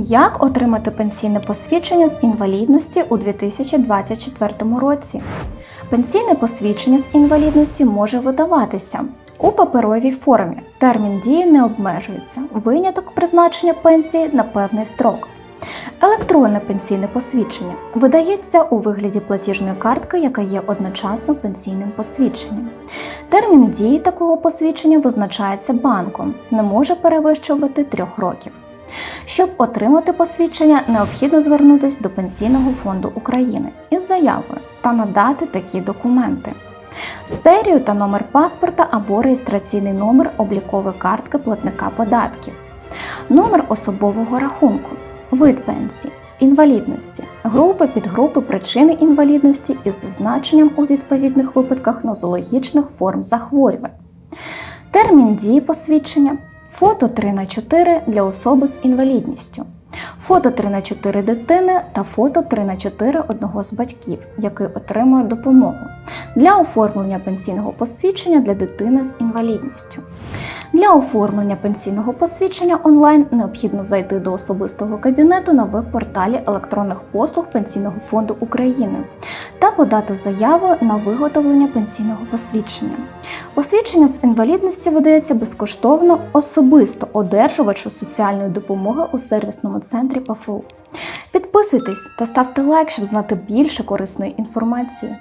Як отримати пенсійне посвідчення з інвалідності у 2024 році? Пенсійне посвідчення з інвалідності може видаватися у паперовій формі. Термін дії не обмежується. Виняток призначення пенсії на певний строк. Електронне пенсійне посвідчення видається у вигляді платіжної картки, яка є одночасно пенсійним посвідченням. Термін дії такого посвідчення визначається банком, не може перевищувати трьох років. Щоб отримати посвідчення, необхідно звернутися до Пенсійного фонду України із заявою та надати такі документи: серію та номер паспорта або реєстраційний номер облікової картки платника податків, номер особового рахунку, вид пенсії з інвалідності, групи, підгрупи причини інвалідності із зазначенням у відповідних випадках нозологічних форм захворювань. Термін дії посвідчення фото 3 на 4 для особи з інвалідністю, фото 3 на 4 дитини та фото 3 на 4 одного з батьків, який отримує допомогу для оформлення пенсійного посвідчення для дитини з інвалідністю. Для оформлення пенсійного посвідчення онлайн необхідно зайти до особистого кабінету на веб-порталі електронних послуг Пенсійного фонду України та подати заяву на виготовлення пенсійного посвідчення. Посвідчення з інвалідності видається безкоштовно особисто одержувачу соціальної допомоги у сервісному центрі ПФУ. Підписуйтесь та ставте лайк, щоб знати більше корисної інформації.